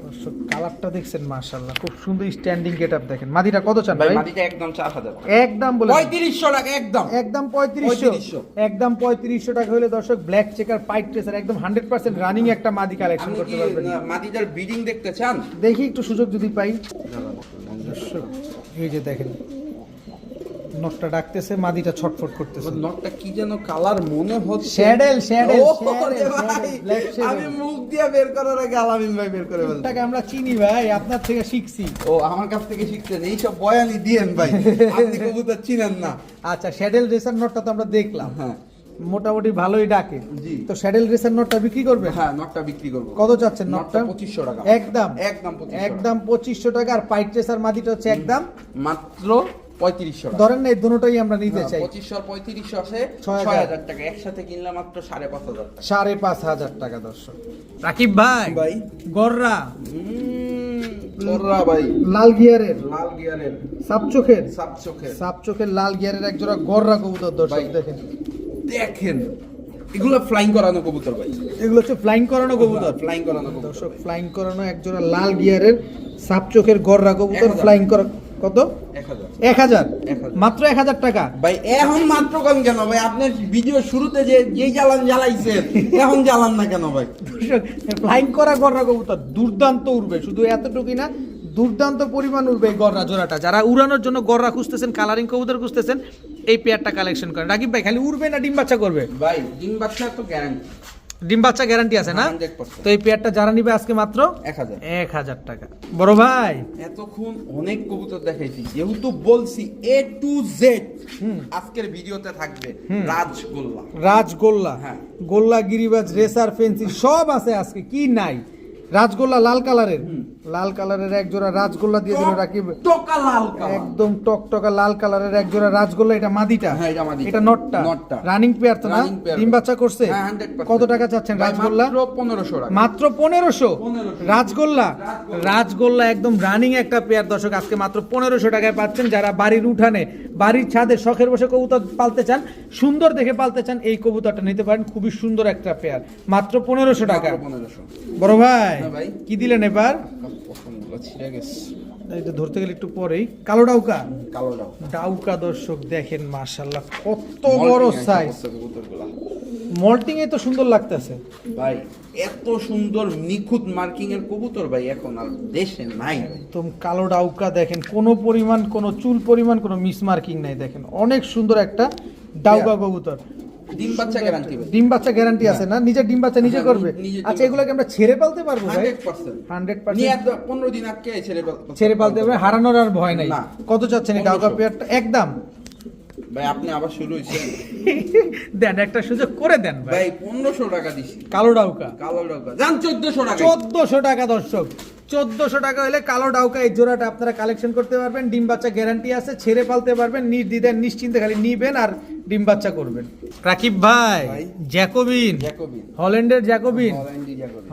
[SPEAKER 2] কালারটা দেখছেন মাশাআল্লাহ খুব সুন্দর স্ট্যান্ডিং গেটআপ দেখেন। মাদিটা কত চান
[SPEAKER 1] ভাই মাদিটা একদম চার হাজার
[SPEAKER 2] একদম বলে
[SPEAKER 1] পঁয়ত্রিশশো টাকা একদম।
[SPEAKER 2] একদম পঁয়ত্রিশশো।
[SPEAKER 1] 3500
[SPEAKER 2] একদম পঁয়ত্রিশশো টাকা হলে দর্শক ব্ল্যাক চেকার পাইট রেসার একদম হান্ড্রেড পার্সেন্ট রানিং একটা মাদি কালেকশন করতে পারবেন।
[SPEAKER 1] মাদিটার ব্রিডিং দেখতে চান?
[SPEAKER 2] দেখি একটু সুযোগ যদি পাই। দর্শক এই যে দেখেন নটটা ডাকতেছে মাদিটা ছটফট করতেছে।
[SPEAKER 1] নটটা কি যেন কালার মনে হচ্ছে।
[SPEAKER 2] শ্যাডেল শ্যাডেল
[SPEAKER 1] আমি মুখ দিয়ে বের করার আগে আলামিন ভাই বের করে ফেলছে।
[SPEAKER 2] টাকা আমরা চিনি ভাই আপনার থেকে শিখছি।
[SPEAKER 1] ও আমার কাছ থেকে শিখছেন এইসব বয়ানি দিয়েন ভাই। আপনি কবুতর চিনেন না।
[SPEAKER 2] আচ্ছা শ্যাডেল রেসার নটটা তো আমরা দেখলাম।
[SPEAKER 1] হ্যাঁ।
[SPEAKER 2] মোটামুটি ভালোই ডাকে।
[SPEAKER 1] জি।
[SPEAKER 2] তো শ্যাডেল রেসার নটটা বিক্রি করবে?
[SPEAKER 1] হ্যাঁ নটটা বিক্রি করব।
[SPEAKER 2] কত চাচ্ছেন
[SPEAKER 1] নটটা
[SPEAKER 2] নটটা?
[SPEAKER 1] পঁচিশশো টাকা।
[SPEAKER 2] একদম।
[SPEAKER 1] একদম 2500
[SPEAKER 2] একদম পঁচিশশো টাকা। আর পাইট রেসার মাদিটা হচ্ছে একদম
[SPEAKER 1] মাত্র পঁয়ত্রিশশো
[SPEAKER 2] ধরেন না এই দুটোটাই আমরা নিতে চাই।
[SPEAKER 1] পঁচিশশো পঁয়ত্রিশশো আসে
[SPEAKER 2] ছয়
[SPEAKER 1] ছয়
[SPEAKER 2] হাজার।
[SPEAKER 1] হাজার টাকা। একসাথে কিনলে মাত্র সাড়ে পাঁচ হাজার টাকা।
[SPEAKER 2] সাড়ে পাঁচ হাজার টাকা দর্শক। রাকিব ভাই
[SPEAKER 1] ভাই?
[SPEAKER 2] গররা।
[SPEAKER 1] ভাই।
[SPEAKER 2] লাল গিয়ারের।
[SPEAKER 1] লাল গিয়ারের।
[SPEAKER 2] সাপ চোখের।
[SPEAKER 1] সাপ চোখের।
[SPEAKER 2] সাপ চোখের লাল গিয়ারের এক জোড়া গররা কবুতর দর্শক দেখেন।
[SPEAKER 1] দেখেন এগুলো ফ্লাইং করানো কবুতর ভাই।
[SPEAKER 2] এগুলো হচ্ছে ফ্লাইং করানো কবুতর।
[SPEAKER 1] ফ্লাইং করানো কবুতর
[SPEAKER 2] দর্শক ফ্লাইং করানো এক জোড়া লাল গিয়ারের সাপ চোখের গররা কবুতর ফ্লাইং করা কত?
[SPEAKER 1] এক হাজার।
[SPEAKER 2] মাত্র এক হাজার টাকা?
[SPEAKER 1] ভাই এখন মাত্র কম কেন? ভাই আপনার ভিডিও শুরুতে যে যেই জ্বালান জ্বালাইছেন এখন জ্বালান না কেন ভাই?
[SPEAKER 2] ফ্লাইং করা গররা কবুতর দুর্দান্ত উড়বে। শুধু এতটুকুই না দুর্দান্ত পরিমাণ উড়বে এই গররা জোড়াটা। যারা উড়ানোর জন্য গররা খুঁজতেছেন কালারিং কবুতর খুঁজতেছেন এই পেয়ারটা কালেকশন করেন। রাকিব ভাই খালি উড়বে না ডিম বাচ্চা করবে?
[SPEAKER 1] ভাই ডিম বাচ্চা তো গ্যারান্টি
[SPEAKER 2] ডিম বাচ্চা গ্যারান্টি আছে না? তো এই পেয়ারটা যারা নিবে আজকে মাত্র
[SPEAKER 1] এক হাজার।
[SPEAKER 2] এক হাজার টাকা। বড় ভাই।
[SPEAKER 1] এতক্ষণ অনেক কবুতর দেখাইছি যেহেতু বলছি এ টু জেড আজকের ভিডিওতে থাকবে রাজগোল্লা।
[SPEAKER 2] রাজগোল্লা।
[SPEAKER 1] হ্যাঁ।
[SPEAKER 2] গোল্লা গিরিবাজ রেসার ফেন্সি সব আছে আজকে কি নাই? রাজগোল্লা লাল কালারের। লাল কালারের এক জোড়া রাজগোল্লা দিয়ে দিল রাকিব।
[SPEAKER 1] টকা লাল
[SPEAKER 2] একদম টকটকা লাল কালারের এক জোড়া রাজগোল্লা এটা মাদিটা।
[SPEAKER 1] হ্যাঁ, এটা মাদি।
[SPEAKER 2] এটা নটটা।
[SPEAKER 1] নটটা।
[SPEAKER 2] রানিং পেয়ার তো না? ডিম বাচ্চা করছে?
[SPEAKER 1] হ্যাঁ, 100%
[SPEAKER 2] কত টাকা চাচ্ছেন রাজগোল্লা?
[SPEAKER 1] মাত্র 1500 টাকা।
[SPEAKER 2] মাত্র পনেরোশো?
[SPEAKER 1] 1500
[SPEAKER 2] রাজগোল্লা? রাজগোল্লা। একদম রানিং একটা পেয়ার দর্শক আজকে মাত্র পনেরোশো টাকায় পাচ্ছেন যারা বাড়ির উঠানে বাড়ির ছাদে শখের বসে কবুতর পালতে চান সুন্দর দেখে পালতে চান এই কবুতরটা নিতে পারেন। খুবই সুন্দর একটা পেয়ার মাত্র পনেরোশো টাকা।
[SPEAKER 1] মাত্র 1500
[SPEAKER 2] বড় ভাই
[SPEAKER 1] হ্যাঁ ভাই।
[SPEAKER 2] কি দিলেন এবার?
[SPEAKER 1] পছন্দগুলো ছিঁড়ে গেছে।
[SPEAKER 2] এই ধরতে গেলে একটু পরেই। কালো ডাউকা?
[SPEAKER 1] কালোটাও
[SPEAKER 2] ডাউকা। দর্শক দেখেন মার্শাল্লাহ কত বড় সাইজ মল্টিং এ তো সুন্দর লাগতেছে।
[SPEAKER 1] ভাই এত সুন্দর নিখুঁত মার্কিং এর কবুতর ভাই এখন আর দেশে নাই।
[SPEAKER 2] একদম কালো ডাউকা দেখেন কোনো পরিমাণ কোনো চুল পরিমাণ কোনো মিস মার্কিং নাই দেখেন। অনেক সুন্দর একটা ডাউকা কবুতর।
[SPEAKER 1] ডিম বাচ্চা গ্যারান্টি
[SPEAKER 2] ডিম বাচ্চা গ্যারান্টি আছে না? নিজের ডিম বাচ্চা নিজে
[SPEAKER 1] হ্যাঁ,
[SPEAKER 2] করবে? আচ্ছা এগুলোকে আমরা ছেড়ে পালতে পারব ভাই?
[SPEAKER 1] 100%
[SPEAKER 2] হান্ড্রেড
[SPEAKER 1] নিয়ে
[SPEAKER 2] পার্সেন্ট
[SPEAKER 1] এত 15 দিন আটকে ছেড়ে পাল-
[SPEAKER 2] ছেড়ে পালতে হবে হারানোর আর ভয় নাই। কত চাচ্ছেন এই ডাউকা পেয়ারটা? একদম।
[SPEAKER 1] ভাই আপনি আবার শুরু হইছেন
[SPEAKER 2] দেন একটা সুযোগ করে দেন ভাই।
[SPEAKER 1] ভাই 1500 টাকা দিছি।
[SPEAKER 2] কালো ডাউকা।
[SPEAKER 1] কালো টাকা জান 1400 টাকা।
[SPEAKER 2] চোদ্দশো টাকা দর্শক। চোদ্দশো টাকা হলে কালো ডাউকা এই জোড়াটা আপনারা কালেকশন করতে পারবেন। ডিম বাচ্চা গ্যারান্টি আছে ছেড়ে পালতে পারবেন। নির্দ্বিধায় নিশ্চিন্তে খালি নিবেন আর ডিম বাচ্চা করবেন। রাকিব ভাই
[SPEAKER 1] ভাই।
[SPEAKER 2] জ্যাকোবিন।
[SPEAKER 1] জ্যাকোবিন।
[SPEAKER 2] হল্যান্ডের জ্যাকোবিন।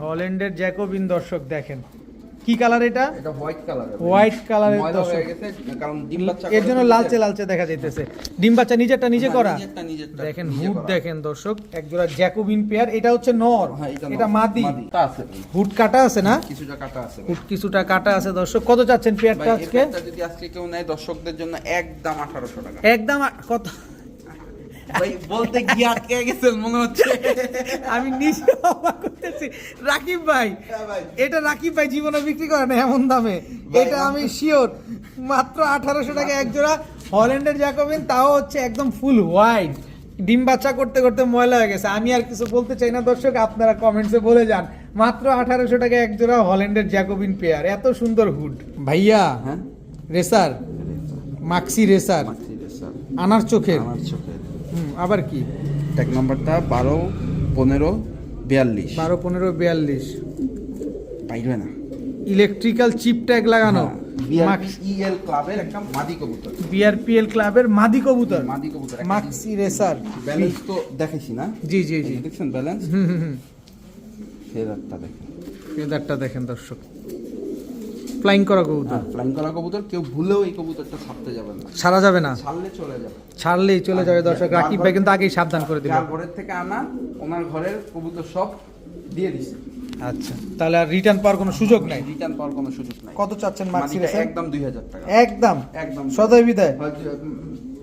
[SPEAKER 2] হল্যান্ডের জ্যাকোবিন দর্শক দেখেন। কি কালার এটা?
[SPEAKER 1] এটা হোয়াইট কালার।
[SPEAKER 2] হোয়াইট কালারের দর্শক
[SPEAKER 1] কারণ ডিম বাচ্চা
[SPEAKER 2] এর জন্য লালচে লালচে দেখা যাইতেছে। ডিম বাচ্চা নিজেরটা নিজে
[SPEAKER 1] হ্যাঁ,
[SPEAKER 2] করা? দেখেন হুড দেখেন দর্শক একজোড়া জ্যাকোবিন পেয়ার। এটা হচ্ছে নর
[SPEAKER 1] হ্যাঁ
[SPEAKER 2] এটা মাদি।
[SPEAKER 1] আছে।
[SPEAKER 2] হুড কাটা আছে না?
[SPEAKER 1] কিছুটা কাটা আছে।
[SPEAKER 2] হুড কিছুটা কাটা আছে দর্শক। কত চাচ্ছেন পেয়ারটা আজকে?
[SPEAKER 1] যদি আজকে কেউ নেয় দর্শকদের জন্য একদম 1800 টাকা।
[SPEAKER 2] একদম কত?
[SPEAKER 1] ভাই বলতে গিয়ে আটকে গেছেন মনে হচ্ছে।
[SPEAKER 2] আমি নিজে অবাক করতেছি। রাকিব ভাই
[SPEAKER 1] হ্যাঁ ভাই।
[SPEAKER 2] এটা রাকিব ভাই জীবনে বিক্রি করে না এমন দামে। এটা আমি শিওর মাত্র আঠারোশো টাকা এক জোড়া হল্যান্ডের জ্যাকোবিন তাও হচ্ছে একদম ফুল হোয়াইট ডিম বাচ্চা করতে করতে ময়লা হয়ে গেছে। আমি আর কিছু বলতে চাই না দর্শক আপনারা কমেন্টসে বলে যান। মাত্র আঠারোশো টাকা এক জোড়া হল্যান্ডের জ্যাকোবিন পেয়ার এত সুন্দর হুড ভাইয়া
[SPEAKER 1] হ্যাঁ?
[SPEAKER 2] রেসার মাক্সি রেসার আনার চোখের।
[SPEAKER 1] আমার চোখে
[SPEAKER 2] হুম, আবার কি?
[SPEAKER 1] ট্যাগ নম্বরটা বারো পনেরো বিয়াল্লিশ।
[SPEAKER 2] বারো পনেরো বিয়াল্লিশ।
[SPEAKER 1] বাইরে না।
[SPEAKER 2] ইলেকট্রিক্যাল চিপ ট্যাগ লাগানো।
[SPEAKER 1] ইএল ক্লাবের একটা মাদি কবুতর।
[SPEAKER 2] বিআরপিএল ক্লাবের মাদি কবুতর।
[SPEAKER 1] মাদি কবুতর
[SPEAKER 2] মাক্সি রেসার।
[SPEAKER 1] ব্যালেন্স তো দেখেছি না?
[SPEAKER 2] জি জি জি।
[SPEAKER 1] দেখছেন ব্যালেন্স?
[SPEAKER 2] হুম হুম হুম।
[SPEAKER 1] ফেদারটা দেখেন।
[SPEAKER 2] ফেদারটা দেখেন দর্শক। ফ্লাইং করা কবুতর?
[SPEAKER 1] ফ্লাইং করা কবুতর কেউ ভুলেও এই কবুতরটা ছাড়তে যাবে না।
[SPEAKER 2] ছাড়া যাবে না?
[SPEAKER 1] ছাড়লে চলে যাবে।
[SPEAKER 2] ছাড়লেই চলে যাবে দর্শক রাকিব ভাই কিন্তু আগেই সাবধান করে
[SPEAKER 1] যার ঘরের থেকে আনা ওনার ঘরের কবুতর সব দিয়ে দিছে।
[SPEAKER 2] আচ্ছা তাহলে আর রিটার্ন পাওয়ার কোনো সুযোগ নাই?
[SPEAKER 1] রিটার্ন পাওয়ার কোনো সুযোগ নাই।
[SPEAKER 2] কত চাচ্ছেন মাক্সি
[SPEAKER 1] মাদিটা একদম দুই হাজার টাকা।
[SPEAKER 2] একদম?
[SPEAKER 1] একদম।
[SPEAKER 2] সদয় বিদায়।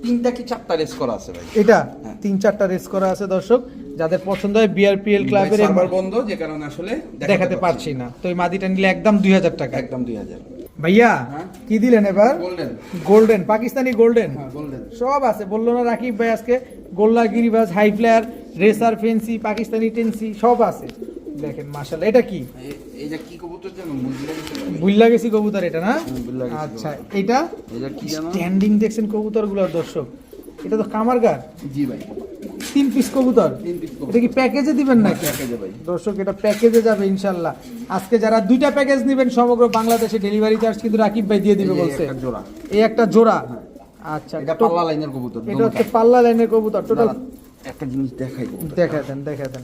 [SPEAKER 1] তিনটা কি চারটা রেস করা আছে ভাই?
[SPEAKER 2] এটা?
[SPEAKER 1] হ্যাঁ।
[SPEAKER 2] তিন চারটা রেস করা আছে দর্শক। যাদের পছন্দ হয় বিআরপিএল ক্লাবের
[SPEAKER 1] সার্ভার বন্ধ যে কারণে আসলে
[SPEAKER 2] দেখাতে পারছি না। তো এই মাদিটা নিলে একদম দুই হাজার টাকা।
[SPEAKER 1] একদম দুই হাজার।
[SPEAKER 2] ভাইয়া
[SPEAKER 1] হ্যাঁ।
[SPEAKER 2] কি দিলেন এবার?
[SPEAKER 1] গোল্ডেন।
[SPEAKER 2] Golden Pakistani golden.
[SPEAKER 1] হ্যাঁ গোল্ডেন।
[SPEAKER 2] সব আছে। বলল না রাকিব ভাই আজকে গোল্লা গিরিবাজ high flyer racer fancy Pakistani টেন্সি সব আছে। দেখেন মাশাল এটা কি?
[SPEAKER 1] যে কি কবুতর জানো
[SPEAKER 2] বুল্লা গেছি কবুতর এটা না?
[SPEAKER 1] গেছি
[SPEAKER 2] আচ্ছা এটা?
[SPEAKER 1] এটা কি জানো?
[SPEAKER 2] স্ট্যান্ডিং দেখছেন কবুতরগুলোর দর্শক। এটা তো কামারগার
[SPEAKER 1] জি ভাই।
[SPEAKER 2] তিন পিস কবুতর? এটা কি প্যাকেজে দিবেন নাকি?
[SPEAKER 1] প্যাকেজে ভাই।
[SPEAKER 2] দর্শক এটা প্যাকেজে যাবে ইনশাল্লাহ। আজকে যারা দুইটা প্যাকেজ নেবেন সমগ্র বাংলাদেশে ডেলিভারি চার্জ কিন্তু রাকিব ভাই দিয়ে দিবে বলছে।
[SPEAKER 1] একটা জোড়া।
[SPEAKER 2] এই একটা জোড়া? আচ্ছা
[SPEAKER 1] এটা পাল্লা লাইনের কবুতর
[SPEAKER 2] এটা হচ্ছে পাল্লা লাইনের কবুতর টোটাল
[SPEAKER 1] একটা জিনিস দেখাই
[SPEAKER 2] দেখা দেন দেখা দেন।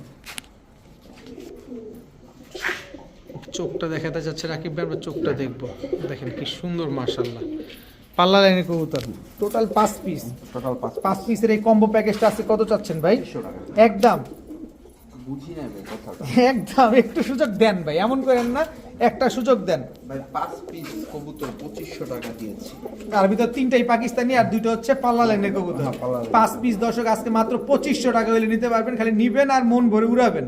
[SPEAKER 2] চোখটা দেখাতে যাচ্ছে রাকিব ভাই আমরা চোখটা দেখব। দেখেন কি সুন্দর মার্শাল্লাহ পাল্লা লাইনের কবুতর। টোটাল পাঁচ পিস
[SPEAKER 1] টোটাল পাঁচ
[SPEAKER 2] পাঁচ পিসের এই কম্বো প্যাকেজটা আছে কত চাচ্ছেন ভাই? একদম।
[SPEAKER 1] বুঝি কথাটা।
[SPEAKER 2] একদম একটু সুযোগ দেন ভাই এমন করেন না একটা সুযোগ দেন।
[SPEAKER 1] ভাই পাঁচ পিস কবুতর পঁচিশশো টাকা দিয়েছি।
[SPEAKER 2] তার ভিতর তিনটাই পাকিস্তানি আর দুইটা হচ্ছে পাল্লা লাইনের কবুতর।
[SPEAKER 1] হ্যাঁ।
[SPEAKER 2] পাঁচ পিস দর্শক আজকে মাত্র পঁচিশশো টাকা হলে নিতে পারবেন খালি নিবেন আর মন ভরে উড়াবেন।